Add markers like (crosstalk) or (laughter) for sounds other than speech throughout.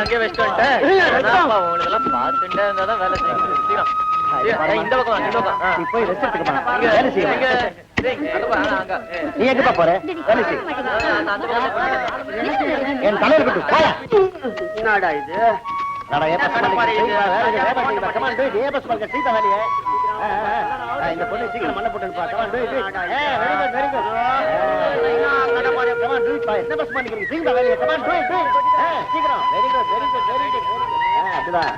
அங்க வச்சுட்டு வந்துட்டேன். பார்த்துட்டே இருந்தாதான் வேலை செய்யும் சீக்கிரம். சீக்கிரம். இந்த பக்கம் இந்த பக்கம் போய் ரெஸ்ட் எடுத்துக்கமா இங்க, வேலை செய்ய இங்க, இங்க, அங்க பா, ஆ, அங்க. ஏ. நீ எங்கப்பா போற. என் தலையில கட்டு போயா என்னடா இது? இந்த பொண்ணு சீக்கிரம் மண்ணை போட்டு good very good come on do பா என்ன பஸ் பண்ணிக்கிறீங்க சீக்கிரம் வேலையே கமான் டூ டூ சீக்கிரம் very good very good very good அதுதான்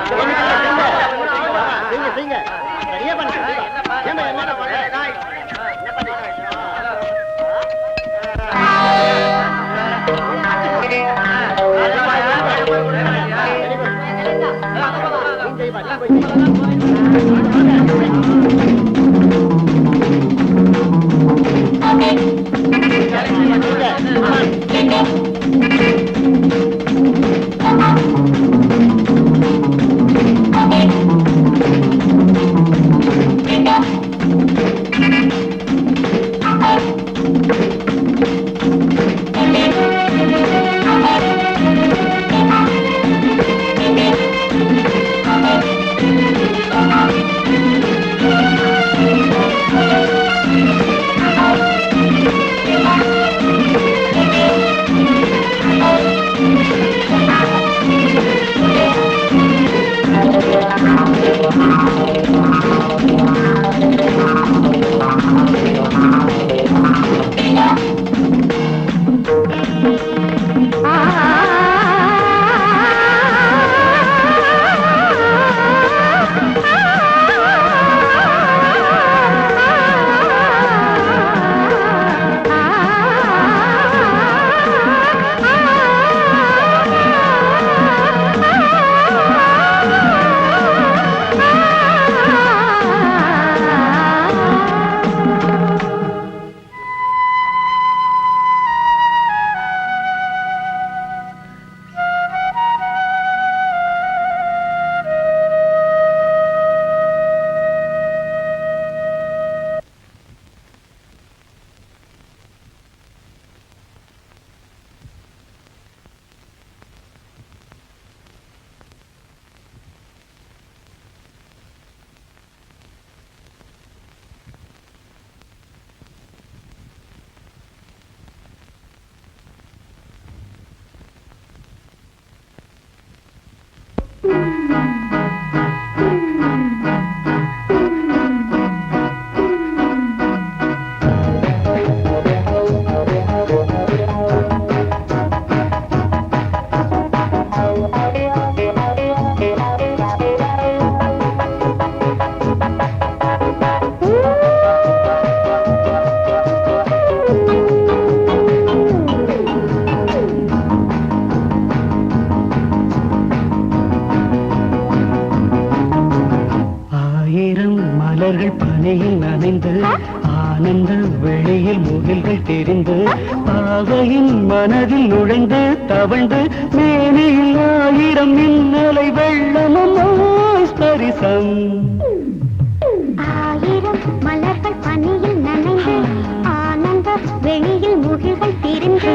செய்யுங்க செய்யுங்க சரியா பண்ணுங்க ஏமா என்ன பண்ண ஆயிரம் வெளியில் திரிந்து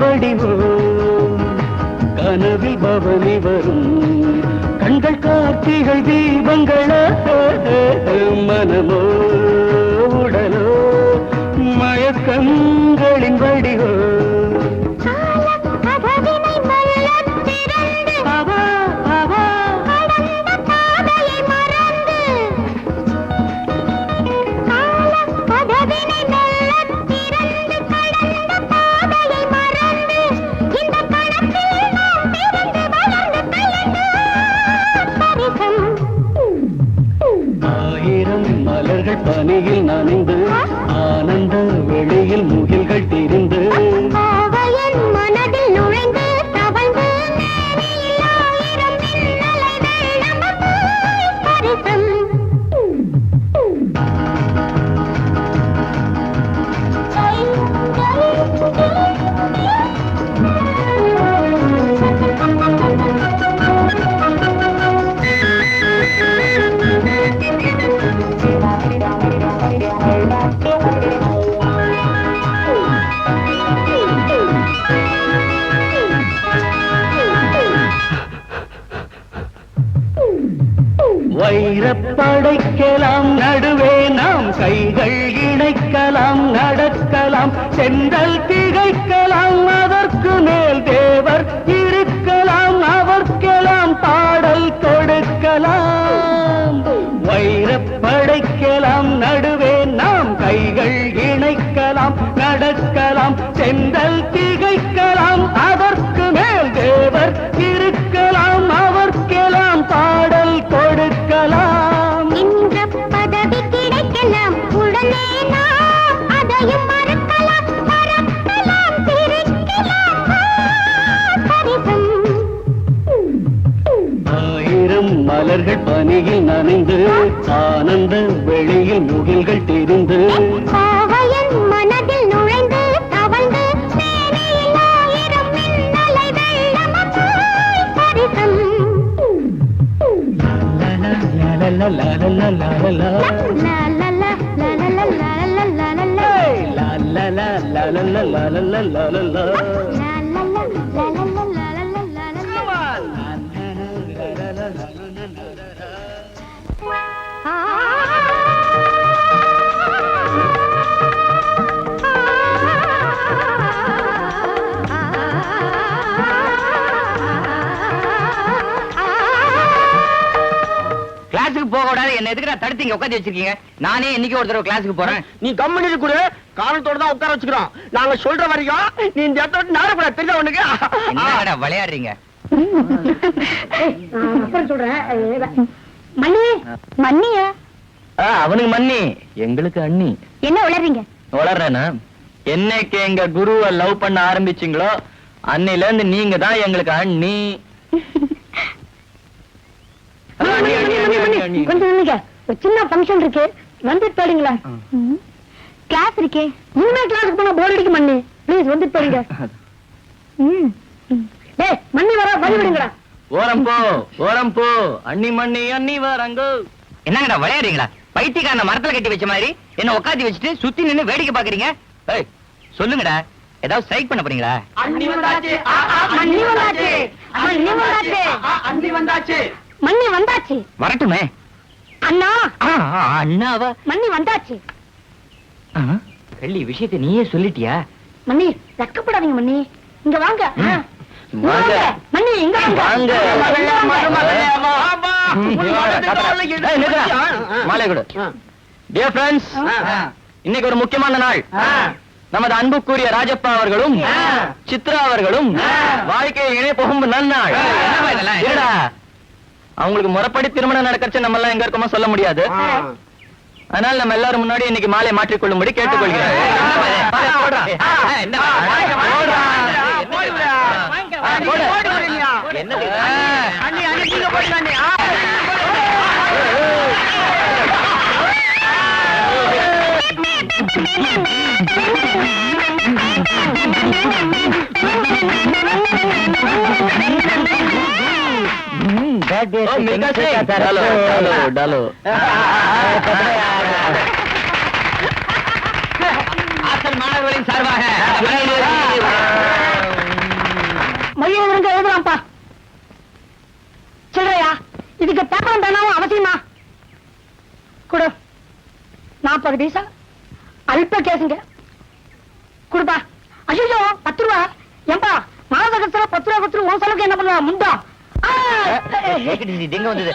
மயக்கங்களின் கனவில் பவனி வரும். கண்கள் கா தீபங்கள மனமோ உடலோ மயக்கங்களின் வடிவோ. கைகள் இணைக்கலாம் நடக்கலாம் சென்றல் திகைக்கலாம். அனந்த வெளியில் முகில்கள் தெரிந்து மனதில் நுழைந்து தவழ்ந்து la la la la la la கிளாஸுக்கு போக கூடாது என்ன எதுக்கு நான் தடுத்து இங்க உட்காந்து வச்சிருக்கீங்க? நானே இன்னைக்கு ஒரு தடவை கிளாஸுக்கு போறேன்? நீ கம்பெனி கொடு காரணத்தோட தான் உட்கார வச்சுக்கிறோம். நாங்க சொல்ற வரைக்கும் நீ இந்த இடத்த விட்டு நாரக்கூடாது தெரிஞ்ச உனக்கு? என்னடா விளையாடுறீங்க? அப்புறம் சொல்றேன். அவனுக்கு மன்னி. எங்களுக்கு அண்ணி. என்ன உளறீங்க என்னைக்கு எங்க குருவை லவ் பண்ண ஆரம்பிச்சீங்களோ அன்னையில இருந்து நீங்க தான் எங்களுக்கு அண்ணி அண்ணி, அண்ணி, அண்ணி, அண்ணி, அண்ணி. கொஞ்சம் நில்லுங்க. ஒரு சின்ன ஃபங்க்ஷன் இருக்கு. வந்து போடுங்களா கிளாஸ் இருக்கே. இனிமே கிளாஸுக்கு போனா போர் அடிக்க மண்ணி. ப்ளீஸ் வந்து போடுங்க ம் (laughs) ம். டேய் மண்ணி வர வழி விடுங்கடா. ஓரம் போ ஓரம் போ. அண்ணி மண்ணி அண்ணி வராங்கோ. என்னங்கடா விளையாடுறீங்களா? பைத்தியக்காரன மரத்துல கட்டி வச்ச மாதிரி என்ன உட்காந்து வச்சுட்டு சுத்தி நின்னு வேடிக்கை பாக்குறீங்க? ஏய் சொல்லுங்கடா. ஏதாவது ஸ்ட்ரைக் பண்ண போறீங்களா? அண்ணி வந்தாச்சு. மண்ணி வந்தாச்சு. மண்ணி வந்தாச்சு. அண்ணி வந்தாச்சு. மண்ணி வந்தாச்சு. வரட்டுமே. அண்ணா. அண்ணாவா? மண்ணி வந்தாச்சு. வெள்ளி விஷயத்தை நீயே சொல்லிட்டியா? மண்ணி வெக்கப்படாதீங்க மண்ணி இங்க வாங்க. இன்னைக்கு ஒரு முக்கியமான நாள். நமது அன்புக்குரிய ராஜப்பா அவர்களும் சித்ரா அவர்களும் வாழ்க்கையில் இணை புகும் நன்னாள். அவங்களுக்கு முறைப்படி திருமணம் நடக்கச்சு நம்ம எல்லாம் எங்க இருக்கோமோ சொல்ல முடியாது. அதனால நம்ம எல்லாரும் முன்னாடி இன்னைக்கு மாலை மாற்றிக்கொள்ளும்படி கேட்டுக்கொள்கிறேன். போடுறா. மாணவர்களின் சார்பாக விடுங்க எழுதுறான்ப்பா. சொல்றியா? இதுக்கு பேப்பரும் பேனாவும் அவசியமா? கொடு. நாற்பது பைசா. அல்ப கேசுங்க. கொடுப்பா. ஐயோ பத்து ரூபா. ஏன்பா? மாதகத்துல பத்து ரூபா ரூபா உன் செலவுக்கு என்ன பண்ணுவா? முண்டா? எங்க வந்தது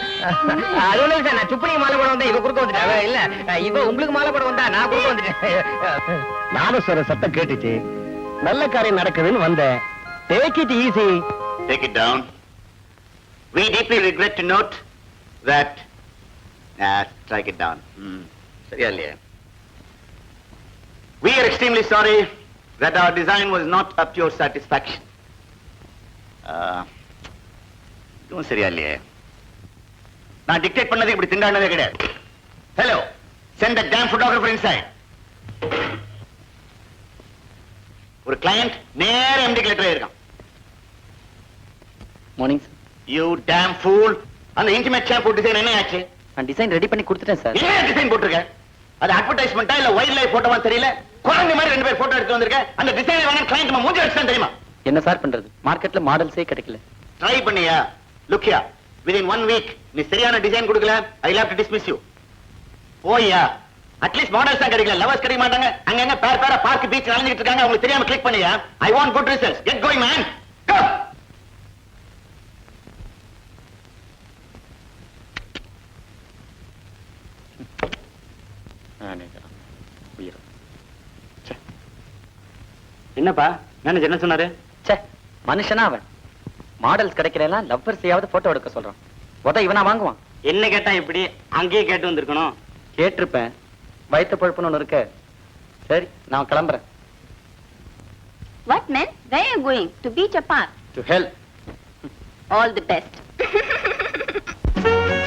அது ஒண்ணு சார் நான் சுப்பனிக்கு மாலை போட வந்தேன் இவ குறுக்க வந்துட்டேன் இல்ல இவ உங்களுக்கு மாலை போட வந்தா நான் குறுக்க வந்துட்டேன் சொல்ற சத்தம் கேட்டுச்சு நல்ல காரியம் நடக்குதுன்னு வந்தேன் take it easy Take it down. We deeply regret to note that. Ah, strike it down. Hmm. சரியா இல்லையா? We are extremely sorry that our design was not up to your satisfaction. Ah, இதுவும் சரியா இல்லையே? நான் dictate பண்ணது இப்படி திண்டாடினதே கிடையாது. Hello send the damn photographer inside ஒரு கிளையண்ட் நேர எம்டி லெட்டர் இருக்கான் மார்னிங் யூ டேம் ஃபூல் அந்த இன்டிமேட் ஷாம்பு டிசைன் என்ன ஆச்சு? நான் டிசைன் ரெடி பண்ணி கொடுத்துட்டேன் சார் என்ன டிசைன் போட்டிருக்க? அது அட்வர்டைஸ்மெண்டா இல்ல வைல்ட் லைஃப் போட்டோவா தெரியல? குழந்தை மாதிரி ரெண்டு பேர் போட்டோ எடுத்து வந்திருக்க. அந்த டிசைன் வேணும் கிளையண்ட் மூஞ்சி வச்சுதான் தெரியுமா? என்ன சார் பண்றது? மார்க்கெட்ல மாடல்ஸே கிடைக்கல. ட்ரை பண்ணியா? லுக்கியா விதின் ஒன் வீக் நீ சரியான டிசைன் கொடுக்கல. I love to dismiss you போய்யா at least models தான் கிடைக்கல. லவர்ஸ் கிடைக்க மாட்டாங்க. அங்கங்க பேர் பேரா பார்க் பீச் நடந்துட்டு இருக்காங்க. அவங்களுக்கு தெரியாம கிளிக் பண்ணியா? I want good results get going man go என்னப்பா? மேனேஜர் என்ன சொன்னாரு? ச்சே மனுஷனா அவன். மாடல்ஸ் கிடைக்கலாம் லவ்வர்ஸையாவது போட்டோ எடுக்க சொல்றான் உத இவனா வாங்குவான் என்ன கேட்டா இப்படி அங்கேயே கேட்டு வந்திருக்கணும் கேட்டிருப்பேன் வயிற்று பழுப்புன்னு ஒண்ணு இருக்கு சரி நான் கிளம்புறேன் What man? Where are you going? To beach or park? To help All the best. (laughs)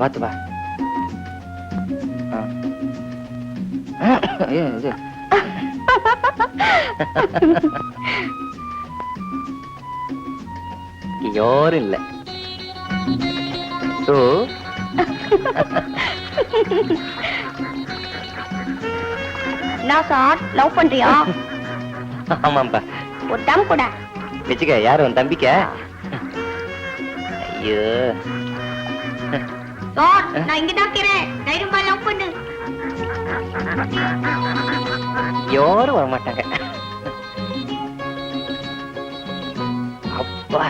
பாத்து வா. இது. யாரும் இல்ல. நான் சார் லவ் பண்றியா? ஆமாம்பா. ஒரு டம் கூட. வச்சுக்க யாரு உன் தம்பிக்க? ஐயோ. நான் இங்க தான் இருக்கிறேன். தைரியமா லவ் பண்ணு. யாரும் வர மாட்டாங்க அப்பா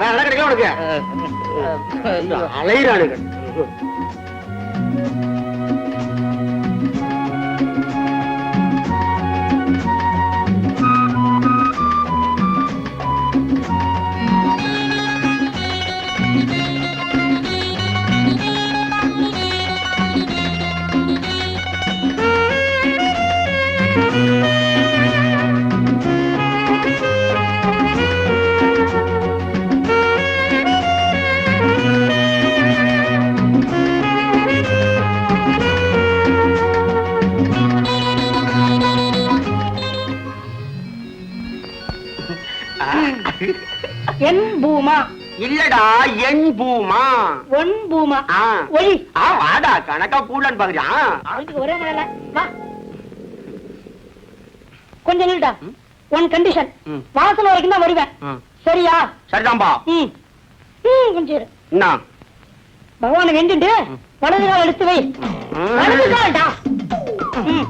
வேற கிடைக்கல உனக்கு? அலையிறானுங்க இல்லடா என் பூமா. ஒன் பூமா. ஒளி ஆ வாடா கணக்கா கூடன்னு பாக்குறியா? அவனுக்கு ஒரே மழையில வா. கொஞ்சம் நில்டா. One condition. வாசல் வரைக்கும் தான் வருவேன். சரியா? சரிதான்பா ம். கொஞ்சம். என்ன? பகவானை வேண்டிட்டு வலது கால் எடுத்து வை. வலது கால்டா ம்.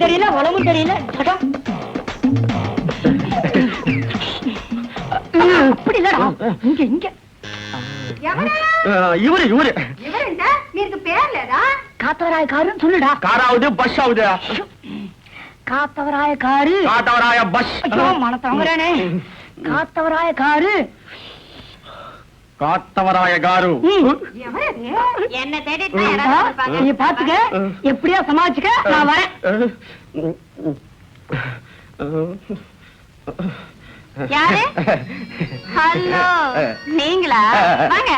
தெரியல வளமும் தெரியல. ஜடம் அப்படி இல்லடா இங்க. இங்க இவரு இவரு. இவருக்கு பேர் சொல்லுடா. காராவது பஸ் ஆகுது காத்தவராய காரு காத்தவராய பஸ் ஐயோ காத்தவராய காரு காத்தவராய காரு என்ன தேடி பாத்துக்க. எப்படியா சமாளிச்சுக்க? நான் வரேன். யாரு? ஹலோ நீங்களா? வாங்க.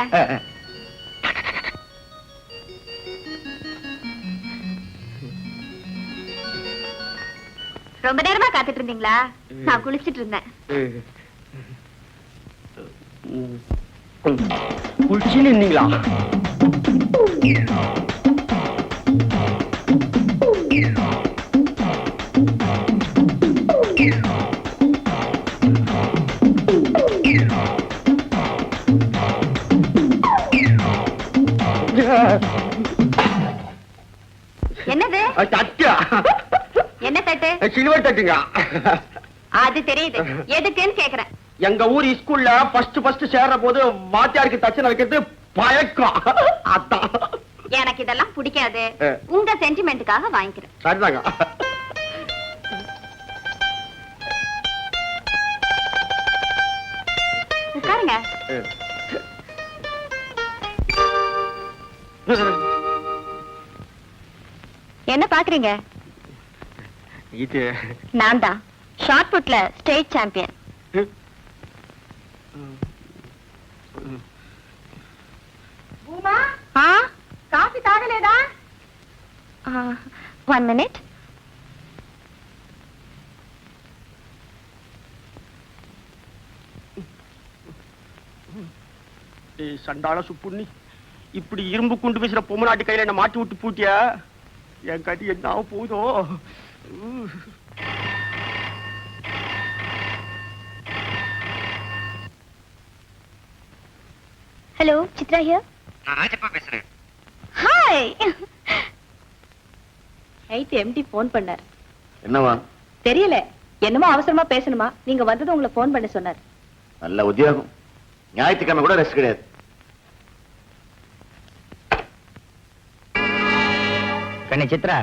ரொம்ப நேரமா காத்துட்டு இருந்தீங்களா? நான் குளிச்சிட்டு இருந்தேன். குளிச்சுன்னு இருந்தீங்களா? சில்வர் தட்டுங்க. அது தெரியுது. எதுக்குன்னு கேக்குறேன். எங்க ஊர் ஸ்கூல்ல ஃபர்ஸ்ட் ஃபர்ஸ்ட் சேர்ற போது வாத்தியாருக்கு தச்சனை வைக்கிறது பழக்கம் அதான். எனக்கு இதெல்லாம் பிடிக்காது. உங்க சென்டிமெண்ட்டுக்காக வாங்கிக்கிறேன். சரிதாங்க. உட்காருங்க. என்ன பாக்குறீங்க? இது நான் தான் ஷார்ட் புட்ல ஸ்டேட் சாம்பியன் ஆ? காஃபி தாகலேதா ஒன் மினிட் ஏய், சண்டாள சுப்புண்ணி. இப்படி இரும்பு குண்டு பேசுற பொம்மநாட்டி கையில என்ன மாட்டி விட்டு பூட்டியா? என் கதி என்ன ஊ. Hello Chitra here hi night MD phone பண்ணார். என்னவா? தெரியல. என்னமோ அவசரமா பேசணுமா? நீங்க வந்தது உங்களை ஃபோன் பண்ண சொன்னார். நல்ல உத்தியோகம். ஞாயிற்றுக்கிழமை கூட ரெஸ்ட் கிடையாது. கண்ணே சித்ரா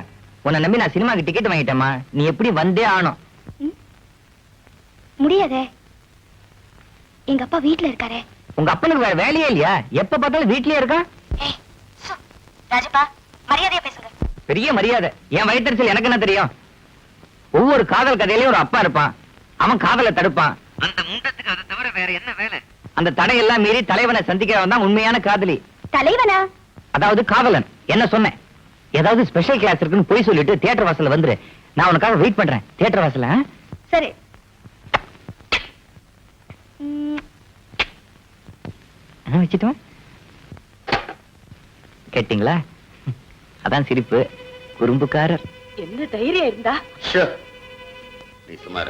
உன்னை நம்பி நான் சினிமாக்கு டிக்கெட் வாங்கிட்டேம்மா. நீ எப்படி வந்தே ஆகணும். முடியாதே. எங்க அப்பா வீட்ல இருக்காரே. உங்க அப்பனுக்கு வேற வேலையே இல்லையா? எப்ப பார்த்தாலும் வீட்லயே இருக்கா? ராஜப்பா மரியாதையா பேசுங்க. பெரிய மரியாதை. என் வயிற்றுச்சல் எனக்கு என்ன தெரியும்? ஒவ்வொரு காதல் கதையிலயும் ஒரு அப்பா இருப்பான். அவன் காதலை தடுப்பான். அந்த முண்டத்துக்கு அதை தவிர வேற என்ன வேலை? அந்த தடையெல்லாம் மீறி தலைவனை சந்திக்கிறவன் தான் உண்மையான காதலி. தலைவனா? அதாவது காதலன். என்ன சொன்னேன்? ஏதாவது ஸ்பெஷல் கிளாஸ் இருக்குன்னு போய் சொல்லிட்டு தியேட்டர் வாசல்ல வந்துரு. நான் உனக்காக வெயிட் பண்றேன். தியேட்டர் வாசல்ல? சரி. வச்சுட்டுமா கேட்டீங்களா? அதான் சிரிப்பு. குறும்புக்காரர். என்ன தைரியம் இருந்தா? நீ சுமார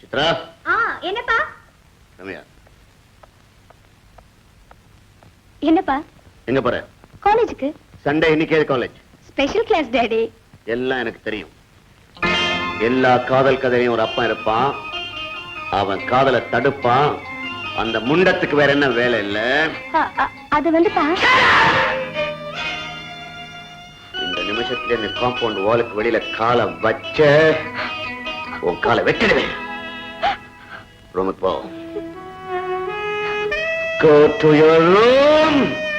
சித்ரா ஆ என்னப்பா ரம்யா என்னப்பா? எங்க போற? காலேஜுக்கு. சண்டே இன்னைக்கு காலேஜ் ஸ்பெஷல் கிளாஸ் டேடி எல்லாம் எனக்கு தெரியும். எல்லா காதல் கதையிலும் ஒரு அப்பா இருப்பான். அவன் காதலை தடுப்பான். அந்த முண்டத்துக்கு வேற என்ன வேலை இல்ல? அது வந்துப்பா. இந்த நிமிஷத்துல இந்த காம்பவுண்ட் வாலுக்கு வெளியில காலை வச்ச உன் காலை வெட்டிடுவேன். ரூமுக்கு போ. Go to your room.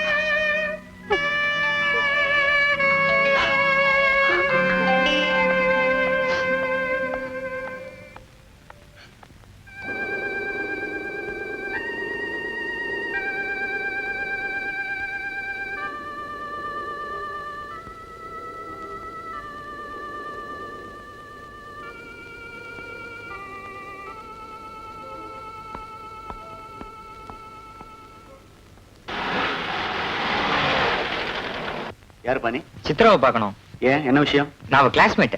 சித்ராவை பார்க்கணும். ஏன்? என்ன விஷயம்? நான் அவ கிளாஸ்மேட்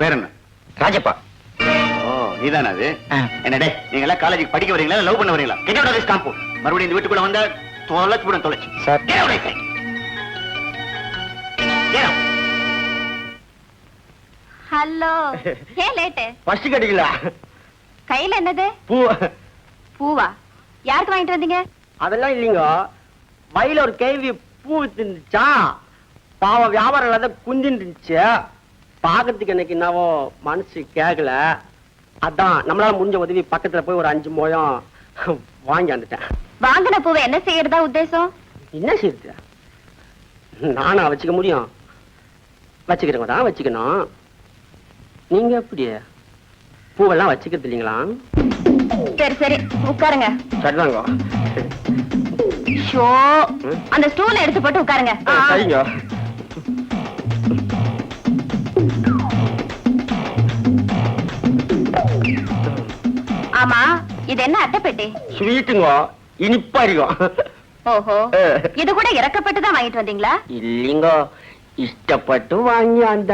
பேர் என்ன? ராஜப்பா. ஓ நீதானே அது. என்னடே நீங்க எல்லாம் காலேஜுக்கு படிக்க வரீங்களா லவ் பண்ண வரீங்களா get out of this compound மறுபடியும் இந்த வீட்டுக்குள்ள வந்தா தொலைச்சு போடும் தொலைச்சு. Sir say. Get out. Hello ஏன் லேட்டு ஃபர்ஸ்ட் கட்டிக்கல கையில என்னது? பூ. பூவா? யாருக்கு வாங்கிட்டு வந்தீங்க? அதெல்லாம் இல்லைங்க. வயல ஒரு கேள்வி பூ வித்துருந்துச்சா? பாவம் வியாபாரம் இல்லாத குந்தின்னு இருந்துச்சு பாக்கிறதுக்கு எனக்கு என்னவோ மனசு கேட்கல அதான் நம்மளால முடிஞ்ச உதவி பக்கத்துல போய் ஒரு அஞ்சு மோயம் வாங்கி வந்துட்டேன். வாங்கின பூவை என்ன செய்யறதா உத்தேசம்? என்ன செய்யுது நானா வச்சுக்க முடியும். வச்சுக்கிறவங்க தான் வச்சுக்கணும். நீங்க எப்படி? பூவெல்லாம் வச்சுக்கிறது இல்லைங்களா? சரி சரி. உட்காருங்க. சரிதாங்க. அந்த ஸ்டூல எடுத்து போட்டு உட்காருங்க. சரிங்க. ஆமா இது என்ன அட்டைப்பெட்டி? ஸ்வீட்டுங்க இனிப்பா இருக்கும் ஓஹோ (laughs) இது கூட இறக்கப்பட்டு தான் வாங்கிட்டு வந்தீங்களா? இல்லைங்க இஷ்டப்பட்டு வாங்கி அந்த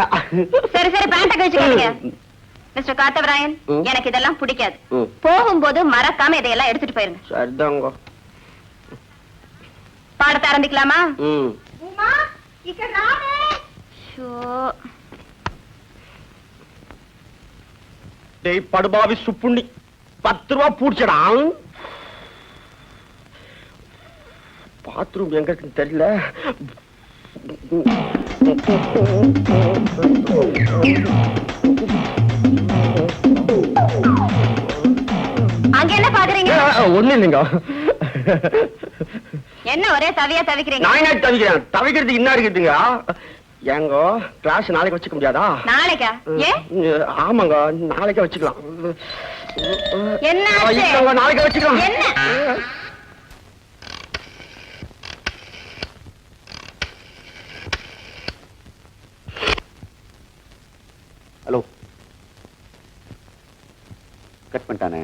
சரி சரி பேண்ட கழிச்சுக்காதீங்க மிஸ்டர் காத்தவராயன். எனக்கு இதெல்லாம் பிடிக்காது. போகும்போது மறக்காம இதையெல்லாம் எடுத்துட்டு போயிருங்க. சரிதாங்க. பாடத்தை ஆரம்பிக்கலாமா? ம். ஷோ. டேய் படுபாவி சுப்புண்ணி. பத்து ரூபா பூடிச்சடா. பாத்ரூம் எங்க இருக்குன்னு தெரியல. அங்க என்ன பாக்குறீங்க? ஒண்ணு இல்லைங்க. என்ன ஒரே தவியா தவிக்கிறீங்க? நான் என்ன தவிக்கிறேன்? தவிக்கிறதுக்கு என்ன இருக்குதுங்க? ஏங்க கிளாஸ் நாளைக்கு வச்சுக்க முடியாதா? நாளைக்கா? ம், ஆமாங்க நாளைக்கே வச்சுக்கலாம். என்ன நாளைக்கே வச்சுக்கலாம். என்ன? ஹலோ. கட் பண்ணிட்டானே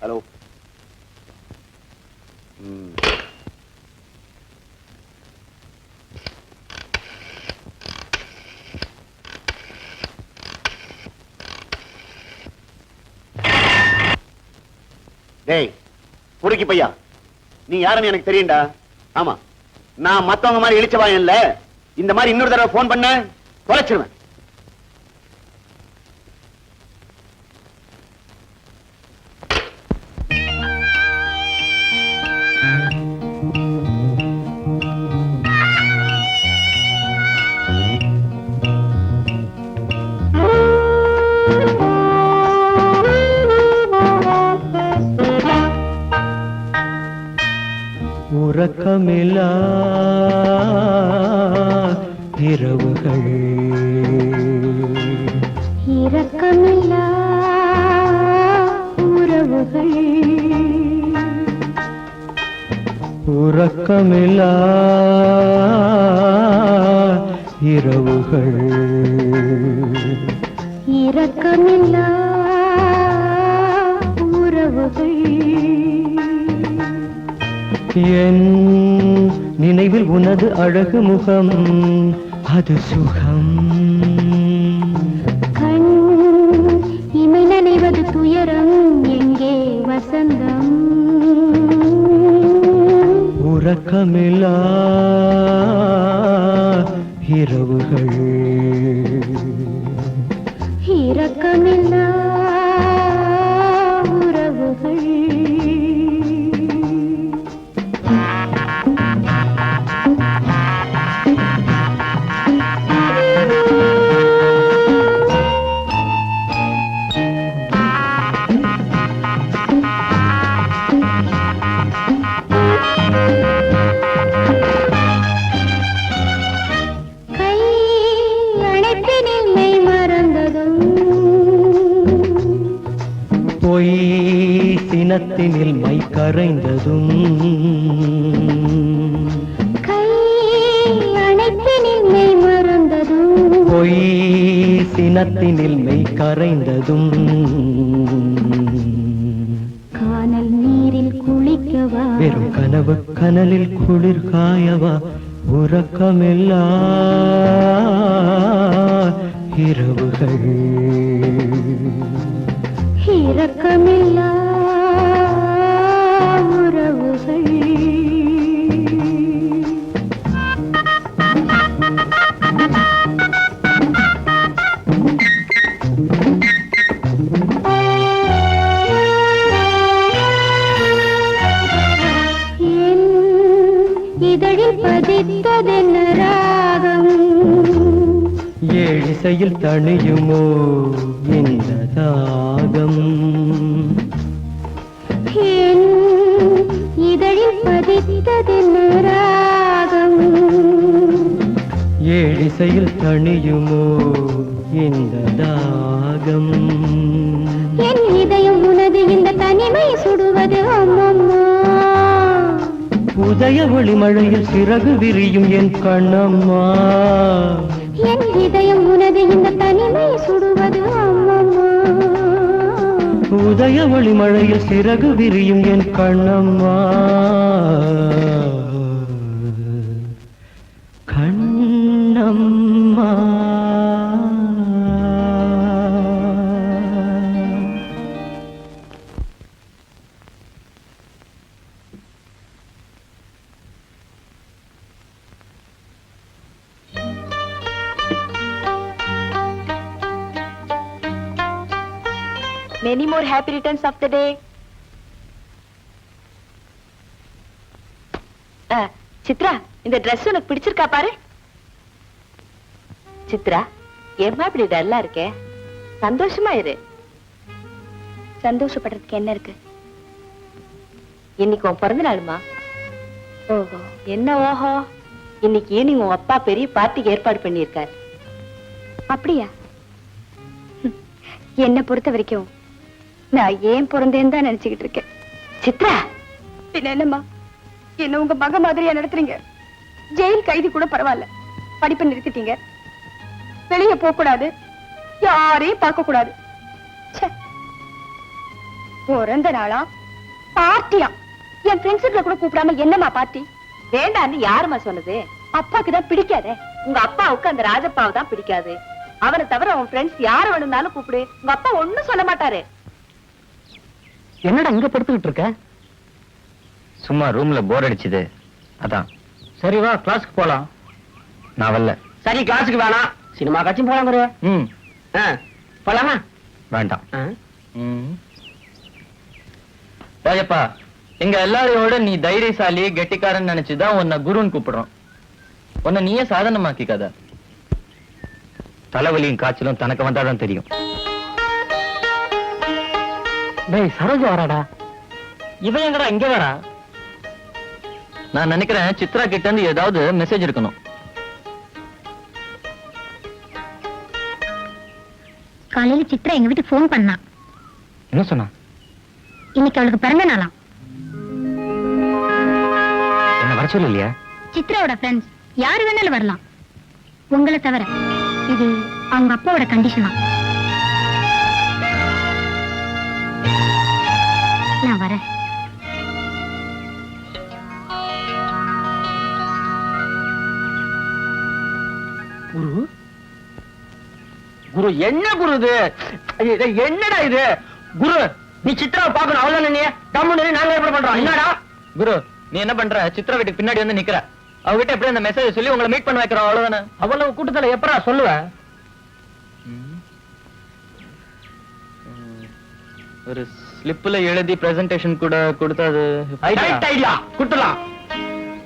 ஹலோ ம் டேய் முறுக்கி பையா. நீ யாருன்னு எனக்கு தெரியும்டா. ஆமா. நான் மத்தவங்க மாதிரி இழிச்சவாயன் இல்ல இந்த மாதிரி இன்னொரு தடவை போன் பண்ண தொலைச்சிருவேன். உனது அழகு முகம் அது சுகம். கண் இமை நனைவது துயரம் எங்கே வசந்தம்? உறக்கமில்லா இரவுகள். சினத்தினில் மை கரைந்ததும். பொய் சினத்தினில் மெய் கரைந்ததும். கானல் நீரில் குளிக்கவா? வெறும் கனவு கனலில் குளிர் காயவா உறக்கமில்லா. இரவுகள். இரக்கமில்லா. ஏழிசையில் தணியுமோ இந்த தாகம் இதழில் பதித்தது ராகம்? ஏழிசையில் தணியுமோ இந்த தாகம்? என் இதயம் உனது இந்த தனிமை சுடுவது உதய ஒளி மழையில் சிறகு விரியும் என் கண்ணம்மா. என் இதயம் உனது இந்த தனிமை சுடுவது உதய ஒளி மழையில் சிறகு விரியும் என் Kannamma. Kannamma. Many more happy returns of the day Chitra இந்த Dress உனக்கு பிடிச்சிருக்கா பாரு. சித்ரா ஏம்மா இப்படி டல்லா இருக்கே? சந்தோஷமா இரு. சந்தோஷப்படுறதுக்கு என்ன இருக்கு? இன்னைக்கு உன் பிறந்த நாளுமா? ஓஹோ என்ன ஓஹோ? இன்னைக்கு ஈவினிங் உன் அப்பா பெரிய பார்ட்டிக்கு ஏற்பாடு பண்ணியிருக்காரு. அப்படியா. என்னை பொறுத்த வரைக்கும் நான் ஏன் பிறந்தேன்னு தான் நினைச்சுக்கிட்டு இருக்கேன். சித்ரா! பின்ன என்னம்மா? என்ன உங்க மக மாதிரியா நடத்துறீங்க? ஜெயில் கைதி கூட பரவாயில்ல. படிப்பை நிறுத்திட்டீங்க. வெளிய போக கூடாது யாரையும் பார்க்க கூடாது ச்சே. பிறந்த நாளா? பார்ட்டியா? என் ஃப்ரெண்ட்ஸுகளை கூட கூப்பிடாம என்னம்மா பார்ட்டி? வேண்டான்னு யாரும்மா சொன்னது? அப்பாக்கு தான் பிடிக்காதே. உங்க அப்பாவுக்கு அந்த ராஜப்பாவை தான் பிடிக்காது. அவனை தவிர உன் ஃப்ரெண்ட்ஸ் யார வேணும்னாலும் கூப்பிடு. உங்க அப்பா ஒண்ணும் சொல்ல மாட்டாரு. என்னடா இங்க படுத்துக்கிட்டு இருக்க? சும்மா ரூம்ல போர் அடிச்சுது. அதான். சரி வா கிளாஸ்க்கு போலாம். நான் வரல. சரி கிளாஸுக்கு வேணாம் சினிமா காட்சியும் போலாம் குரு. ம். ஆ, போலாமா? வேண்டாம்? ம். ராஜப்பா எங்க எல்லாரையோட நீ தைரியசாலி கெட்டிக்காரன் நினைச்சுதான் உன்னை குருன்னு கூப்பிடுறோம். உன்னை நீயே சாதனமாக்கிக்காத தலைவலியும் காய்ச்சலும் தனக்கு வந்தாதான் தெரியும். டேய் சரோஜா வராடா. இவன் எங்கடா? இங்க வரா நான் நினைக்கிறேன் சித்ரா கிட்ட இருந்து ஏதாவது மெசேஜ் இருக்கணும் காலையில சித்ரா எங்க வீட்டுக்கு ஃபோன் பண்ணா. என்ன சொன்னா? இன்னைக்கு அவளுக்கு பிறந்த நாளாம் என்ன வர சொல்லலையா? சித்ராவோட ஃப்ரெண்ட்ஸ் யாரு வேணாலும் வரலாம். உங்களை தவிர இது அவங்க அப்பாவோட கண்டிஷனா நான் வரேன். குரு? குரு என்ன குரு இது? என்னடா இது? குரு நீ சித்ராவை பார்க்கணும். அவ்வளவுதானே நீ? கம்முன்னு நாங்க ஏற்பாடு பண்றோம். என்னடா? குரு நீ என்ன பண்ற? சித்ரா வீட்டுக்கு பின்னாடி வந்து நிக்கிற. அவகிட்ட எப்படி அந்த மெசேஜ் சொல்லி உங்களை மீட் பண்ண வைக்கிறோம். அவ்வளவுதானே? அவ்வளவு கூட்டத்துல எப்படா சொல்லுவேன் ஒரு ஸ்லிப்ல எழுதி பிரசன்டேஷன் கூட கொடுத்தா அது ஐடியா குடுத்துலாம்